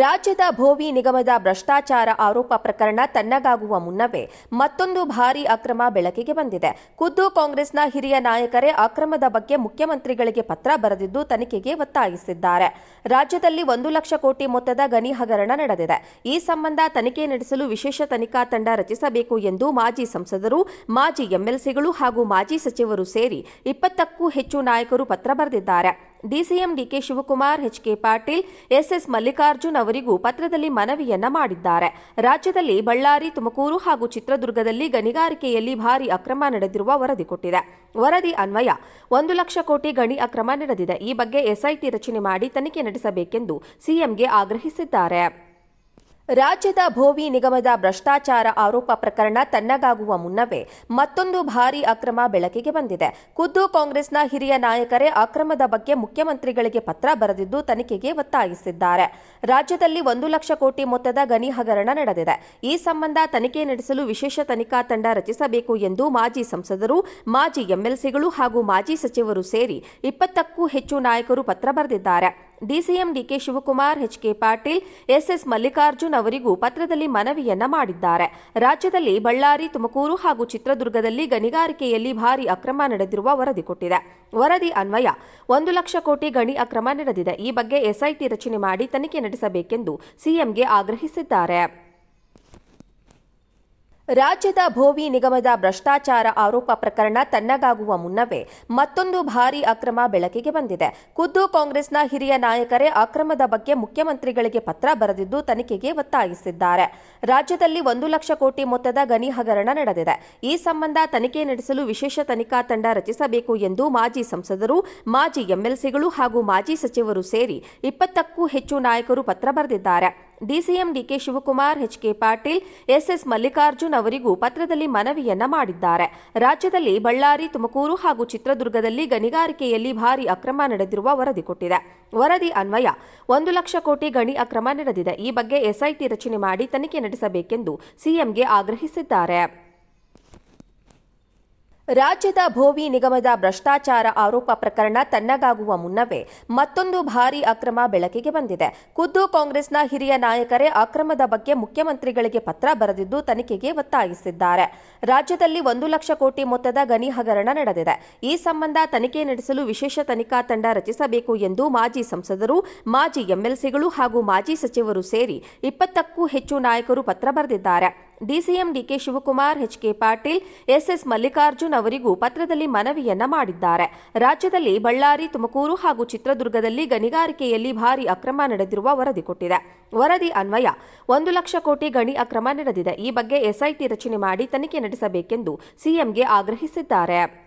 ರಾಜ್ಯದ ಭೋವಿ ನಿಗಮದ ಭ್ರಷ್ಟಾಚಾರ ಆರೋಪ ಪ್ರಕರಣ ತಣ್ಣಗಾಗುವ ಮುನ್ನವೇ ಮತ್ತೊಂದು ಭಾರೀ ಅಕ್ರಮ ಬೆಳಕಿಗೆ ಬಂದಿದೆ. ಖುದ್ದು ಕಾಂಗ್ರೆಸ್ನ ಹಿರಿಯ ನಾಯಕರೇ ಅಕ್ರಮದ ಬಗ್ಗೆ ಮುಖ್ಯಮಂತ್ರಿಗಳಿಗೆ ಪತ್ರ ಬರೆದಿದ್ದು ತನಿಖೆಗೆ ಒತ್ತಾಯಿಸಿದ್ದಾರೆ. ರಾಜ್ಯದಲ್ಲಿ ಒಂದು ಲಕ್ಷ ಕೋಟಿ ಮೊತ್ತದ ಗಣಿ ಹಗರಣ ನಡೆದಿದೆ. ಈ ಸಂಬಂಧ ತನಿಖೆ ನಡೆಸಲು ವಿಶೇಷ ತನಿಖಾ ತಂಡ ರಚಿಸಬೇಕು ಎಂದು ಮಾಜಿ ಸಂಸದರು, ಮಾಜಿ ಎಂಎಲ್ಸಿಗಳು ಹಾಗೂ ಮಾಜಿ ಸಚಿವರು ಸೇರಿ ಇಪ್ಪತ್ತಕ್ಕೂ ಹೆಚ್ಚು ನಾಯಕರು ಪತ್ರ ಬರೆದಿದ್ದಾರೆ. ಡಿಸಿಎಂ ಡಿಕೆ ಶಿವಕುಮಾರ್, ಎಚ್ಕೆ ಪಾಟೀಲ್, ಎಸ್ಎಸ್ ಮಲ್ಲಿಕಾರ್ಜುನ್ ಅವರಿಗೂ ಪತ್ರದಲ್ಲಿ ಮನವಿಯನ್ನ ಮಾಡಿದ್ದಾರೆ. ರಾಜ್ಯದಲ್ಲಿ ಬಳ್ಳಾರಿ, ತುಮಕೂರು ಹಾಗೂ ಚಿತ್ರದುರ್ಗದಲ್ಲಿ ಗಣಿಗಾರಿಕೆಯಲ್ಲಿ ಭಾರಿ ಅಕ್ರಮ ನಡೆದಿರುವ ವರದಿ ಕೊಟ್ಟಿದೆ. ವರದಿ ಅನ್ವಯ. ಒಂದು ಲಕ್ಷ ಕೋಟಿ ಗಣಿ ಅಕ್ರಮ ನಡೆದಿದೆ. ಈ ಬಗ್ಗೆ ಎಸ್ಐಟಿ ರಚನೆ ಮಾಡಿ ತನಿಖೆ ನಡೆಸಬೇಕೆಂದು ಸಿಎಂಗೆ ಆಗ್ರಹಿಸಿದ್ದಾರೆ. ರಾಜ್ಯದ ಭೋವಿ ನಿಗಮದ ಭ್ರಷ್ಟಾಚಾರ ಆರೋಪ ಪ್ರಕರಣ ತಣ್ಣಗಾಗುವ ಮುನ್ನವೇ ಮತ್ತೊಂದು ಭಾರೀ ಅಕ್ರಮ ಬೆಳಕಿಗೆ ಬಂದಿದೆ. ಖುದ್ದು ಕಾಂಗ್ರೆಸ್ನ ಹಿರಿಯ ನಾಯಕರೇ ಅಕ್ರಮದ ಬಗ್ಗೆ ಮುಖ್ಯಮಂತ್ರಿಗಳಿಗೆ ಪತ್ರ ಬರೆದಿದ್ದು ತನಿಖೆಗೆ ಒತ್ತಾಯಿಸಿದ್ದಾರೆ. ರಾಜ್ಯದಲ್ಲಿ ಒಂದು ಲಕ್ಷ ಕೋಟಿ ಮೊತ್ತದ ಗಣಿ ಹಗರಣ ನಡೆದಿದೆ. ಈ ಸಂಬಂಧ ತನಿಖೆ ನಡೆಸಲು ವಿಶೇಷ ತನಿಖಾ ತಂಡ ರಚಿಸಬೇಕು ಎಂದು ಮಾಜಿ ಸಂಸದರು, ಮಾಜಿ ಎಂಎಲ್ಸಿಗಳು ಹಾಗೂ ಮಾಜಿ ಸಚಿವರು ಸೇರಿ ಇಪ್ಪತ್ತಕ್ಕೂ ಹೆಚ್ಚು ನಾಯಕರು ಪತ್ರ ಬರೆದಿದ್ದಾರೆ. ಡಿಸಿಎಂ ಡಿಕೆ ಶಿವಕುಮಾರ್ ಎಚ್ಕೆ ಪಾಟೀಲ್, ಎಸ್ಎಸ್ ಮಲ್ಲಿಕಾರ್ಜುನ್ ಅವರಿಗೂ ಪತ್ರದಲ್ಲಿ ಮನವಿಯನ್ನ ಮಾಡಿದ್ದಾರೆ. ರಾಜ್ಯದಲ್ಲಿ ಬಳ್ಳಾರಿ, ತುಮಕೂರು ಹಾಗೂ ಚಿತ್ರದುರ್ಗದಲ್ಲಿ ಗಣಿಗಾರಿಕೆಯಲ್ಲಿ ಭಾರಿ ಅಕ್ರಮ ನಡೆದಿರುವ ವರದಿ ಕೊಟ್ಟಿದೆ. ವರದಿ ಅನ್ವಯ, ಒಂದು ಲಕ್ಷ ಕೋಟಿ ಗಣಿ ಅಕ್ರಮ ನಡೆದಿದೆ. ಈ ಬಗ್ಗೆ ಎಸ್ಐಟಿ ರಚನೆ ಮಾಡಿ ತನಿಖೆ ನಡೆಸಬೇಕೆಂದು ಸಿಎಂಗೆ ಆಗ್ರಹಿಸಿದ್ದಾರೆ. ರಾಜ್ಯದ ಭೋವಿ ನಿಗಮದ ಭ್ರಷ್ಟಾಚಾರ ಆರೋಪ ಪ್ರಕರಣ ತಣ್ಣಗಾಗುವ ಮುನ್ನವೇ ಮತ್ತೊಂದು ಭಾರೀ ಅಕ್ರಮ ಬೆಳಕಿಗೆ ಬಂದಿದೆ. ಖುದ್ದು ಕಾಂಗ್ರೆಸ್ನ ಹಿರಿಯ ನಾಯಕರೇ ಅಕ್ರಮದ ಬಗ್ಗೆ ಮುಖ್ಯಮಂತ್ರಿಗಳಿಗೆ ಪತ್ರ ಬರೆದಿದ್ದು ತನಿಖೆಗೆ ಒತ್ತಾಯಿಸಿದ್ದಾರೆ. ರಾಜ್ಯದಲ್ಲಿ ಒಂದು ಲಕ್ಷ ಕೋಟಿ ಮೊತ್ತದ ಗಣಿ ಹಗರಣ ನಡೆದಿದೆ. ಈ ಸಂಬಂಧ ತನಿಖೆ ನಡೆಸಲು ವಿಶೇಷ ತನಿಖಾ ತಂಡ ರಚಿಸಬೇಕು ಎಂದು ಮಾಜಿ ಸಂಸದರು, ಮಾಜಿ ಎಂಎಲ್ಸಿಗಳು ಹಾಗೂ ಮಾಜಿ ಸಚಿವರು ಸೇರಿ ಇಪ್ಪತ್ತಕ್ಕೂ ಹೆಚ್ಚು ನಾಯಕರು ಪತ್ರ ಬರೆದಿದ್ದಾರೆ. ಡಿಸಿಎಂ ಡಿಕೆ ಶಿವಕುಮಾರ್ ಎಚ್ಕೆ ಪಾಟೀಲ್, ಎಸ್ಎಸ್ ಮಲ್ಲಿಕಾರ್ಜುನ್ ಅವರಿಗೂ ಪತ್ರದಲ್ಲಿ ಮನವಿಯನ್ನ ಮಾಡಿದ್ದಾರೆ. ರಾಜ್ಯದಲ್ಲಿ ಬಳ್ಳಾರಿ, ತುಮಕೂರು ಹಾಗೂ ಚಿತ್ರದುರ್ಗದಲ್ಲಿ ಗಣಿಗಾರಿಕೆಯಲ್ಲಿ ಭಾರಿ ಅಕ್ರಮ ನಡೆದಿರುವ ವರದಿ ಕೊಟ್ಟಿದೆ. ವರದಿ ಅನ್ವಯ, ಒಂದು ಲಕ್ಷ ಕೋಟಿ ಗಣಿ ಅಕ್ರಮ ನಡೆದಿದೆ. ಈ ಬಗ್ಗೆ ಎಸ್ಐಟಿ ರಚನೆ ಮಾಡಿ ತನಿಖೆ ನಡೆಸಬೇಕೆಂದು ಸಿಎಂಗೆ ಆಗ್ರಹಿಸಿದ್ದಾರೆ. ರಾಜ್ಯದ ಭೋವಿ ನಿಗಮದ ಭ್ರಷ್ಟಾಚಾರ ಆರೋಪ ಪ್ರಕರಣ ತಣ್ಣಗಾಗುವ ಮುನ್ನವೇ ಮತ್ತೊಂದು ಭಾರೀ ಅಕ್ರಮ ಬೆಳಕಿಗೆ ಬಂದಿದೆ. ಖುದ್ದು ಕಾಂಗ್ರೆಸ್ನ ಹಿರಿಯ ನಾಯಕರೇ ಅಕ್ರಮದ ಬಗ್ಗೆ ಮುಖ್ಯಮಂತ್ರಿಗಳಿಗೆ ಪತ್ರ ಬರೆದಿದ್ದು ತನಿಖೆಗೆ ಒತ್ತಾಯಿಸಿದ್ದಾರೆ. ರಾಜ್ಯದಲ್ಲಿ ಒಂದು ಲಕ್ಷ ಕೋಟಿ ಮೊತ್ತದ ಗಣಿ ಹಗರಣ ನಡೆದಿದೆ. ಈ ಸಂಬಂಧ ತನಿಖೆ ನಡೆಸಲು ವಿಶೇಷ ತನಿಖಾ ತಂಡ ರಚಿಸಬೇಕು ಎಂದು ಮಾಜಿ ಸಂಸದರು, ಮಾಜಿ ಎಂಎಲ್ಸಿಗಳು ಹಾಗೂ ಮಾಜಿ ಸಚಿವರು ಸೇರಿ ಇಪ್ಪತ್ತಕ್ಕೂ ಹೆಚ್ಚು ನಾಯಕರು ಪತ್ರ ಬರೆದಿದ್ದಾರೆ. ಡಿಸಿಎಂ ಡಿಕೆ ಶಿವಕುಮಾರ್ ಎಚ್ಕೆ ಪಾಟೀಲ್, ಎಸ್ಎಸ್ ಮಲ್ಲಿಕಾರ್ಜುನ್ ಅವರಿಗೂ ಪತ್ರದಲ್ಲಿ ಮನವಿಯನ್ನ ಮಾಡಿದ್ದಾರೆ. ರಾಜ್ಯದಲ್ಲಿ ಬಳ್ಳಾರಿ, ತುಮಕೂರು ಹಾಗೂ ಚಿತ್ರದುರ್ಗದಲ್ಲಿ ಗಣಿಗಾರಿಕೆಯಲ್ಲಿ ಭಾರಿ ಅಕ್ರಮ ನಡೆದಿರುವ ವರದಿ ಕೊಟ್ಟಿದೆ. ವರದಿ ಅನ್ವಯ, ಒಂದು ಲಕ್ಷ ಕೋಟಿ ಗಣಿ ಅಕ್ರಮ ನಡೆದಿದೆ. ಈ ಬಗ್ಗೆ ಎಸ್ಐಟಿ ರಚನೆ ಮಾಡಿ ತನಿಖೆ ನಡೆಸಬೇಕೆಂದು ಸಿಎಂಗೆ ಆಗ್ರಹಿಸಿದ್ದಾರೆ.